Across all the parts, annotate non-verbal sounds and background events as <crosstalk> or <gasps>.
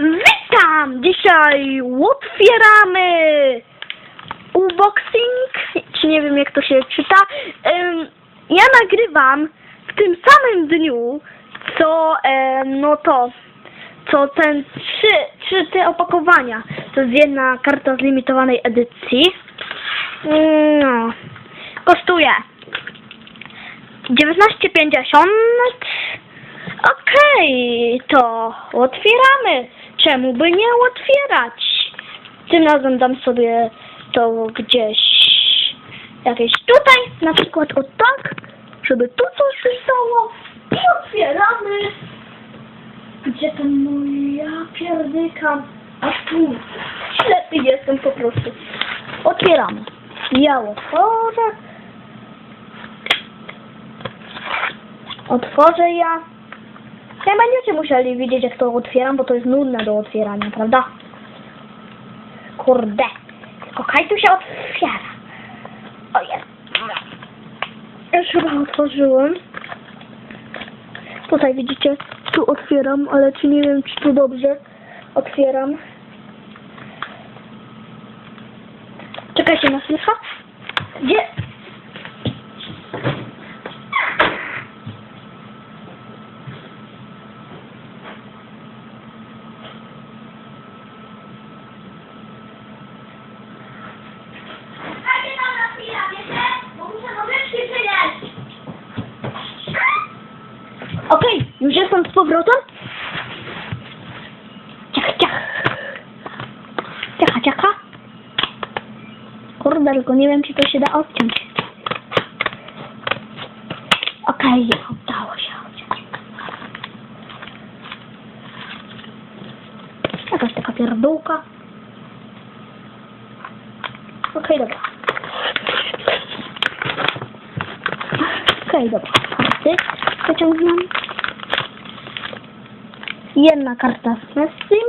Witam! Dzisiaj otwieramy unboxing, czy nie wiem jak to się czyta. Ja nagrywam w tym samym dniu, co no to, co ten trzy, trzy te opakowania. To jest jedna karta z limitowanej edycji. No, kosztuje 19,50. Okej, to otwieramy. Czemu by nie otwierać? Tym razem dam sobie to gdzieś jakieś tutaj, na przykład o tak, żeby tu coś pisało i otwieramy. Gdzie to moja pierdyka? A tu. Ślepy jestem po prostu. Otwieramy. Ja otworzę. Otworzę ja. Nie będziecie musieli widzieć jak to otwieram, bo to jest nudne do otwierania, prawda? Kurde. Tylko tu się otwiera. O jest. Już chyba otworzyłem. Tutaj widzicie, tu otwieram, ale czy nie wiem, czy tu dobrze otwieram. Czekajcie na chwilkę. Gdzie? Czekajcie tam na chwilę, wiecie? Bo muszę nożyczki przynieść. Okej, już jestem z powrotem. Ciach, ciach. Ciacha, ciacha. Kurde, tylko nie wiem, czy to się da odciąć. Okej, udało się odciąć. Jakaś taka pierdółka. Okej, dobra. Okej, dobra. Karty wyciągnę. Jedna karta z Messim.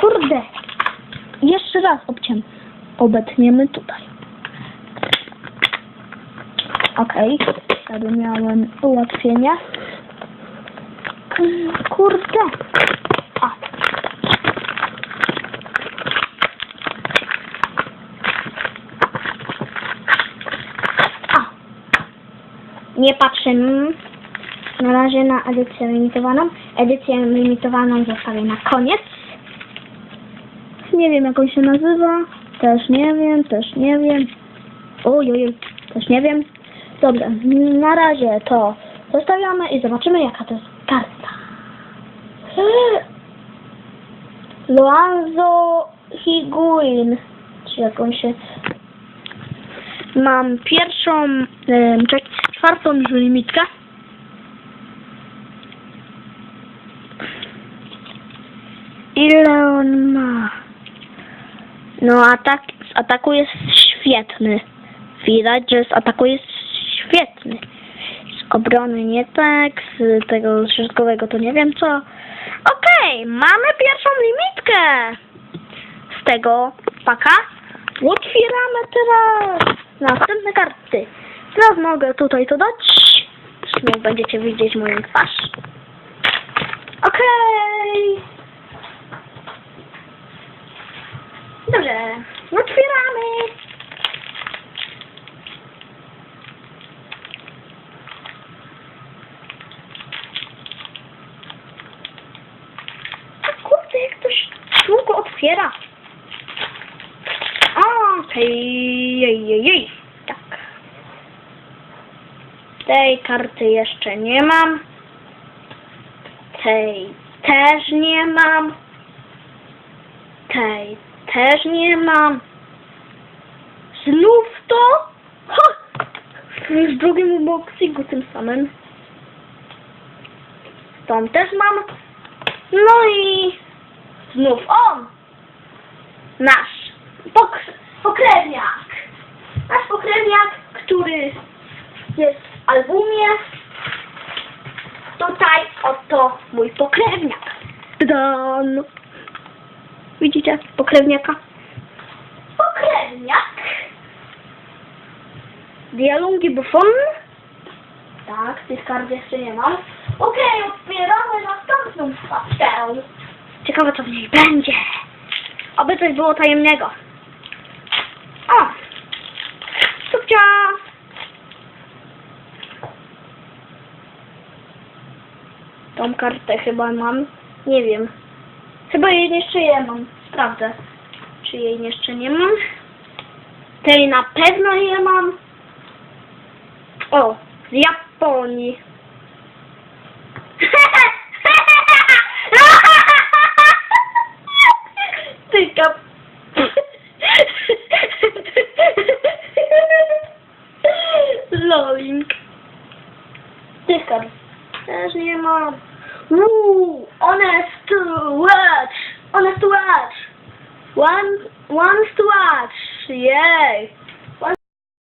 Kurde. Jeszcze raz obciąć. Obetniemy tutaj. Okej. Wtedy miałem ułatwienie. Kurde. A. A. Nie patrzymy na razie na edycję limitowaną. Edycję limitowaną zostawię na koniec. Nie wiem jak on się nazywa. Też nie wiem, też nie wiem. Oj, oj, oj, też nie wiem. Dobra, na razie to zostawiamy i zobaczymy jaka to jest karta. <gasps> Loanzo Higuin. Czy jakąś się... Mam pierwszą, czwartą już limitkę. Ile on ma? No atak, ataku jest świetny. Widać, że z ataku jest świetny. Z obrony nie tak, z tego środkowego to nie wiem co. Okej, mamy pierwszą limitkę z tego paka. Otwieramy teraz następne karty. Teraz mogę tutaj to dać. Znów będziecie widzieć moją twarz. Okej. Dobrze, otwieramy. A kurde, jak ktoś długo otwiera. Okej, jej, jej, jej. Tak. Tej karty jeszcze nie mam. Tej też nie mam. Tej też nie mam. Znów to? Ha! Już w drugim unboxingu tym samym. Stąd też mam. No i znów on. Nasz pok pokrewniak. Nasz pokrewniak, który jest w albumie. Tutaj oto mój pokrewniak. Dan. Widzicie pokrewniaka? Pokrewniak. Dialogi Buffon. Tak. tych kart jeszcze nie mam. Okej, otwieramy następną paczkę. Ciekawe co w niej będzie. Oby coś było tajemnego. O! Subcia! Tą kartę chyba mam. Nie wiem. Chyba jej jeszcze nie mam. Sprawdzę. Czy jej jeszcze nie mam. Tej na pewno nie mam. O, z Japonii. <laughs> Ty kap... <laughs> Loling. Tykar. Też nie mam. Woo! Honest to watch! Honest to watch! One, once to watch! Yay!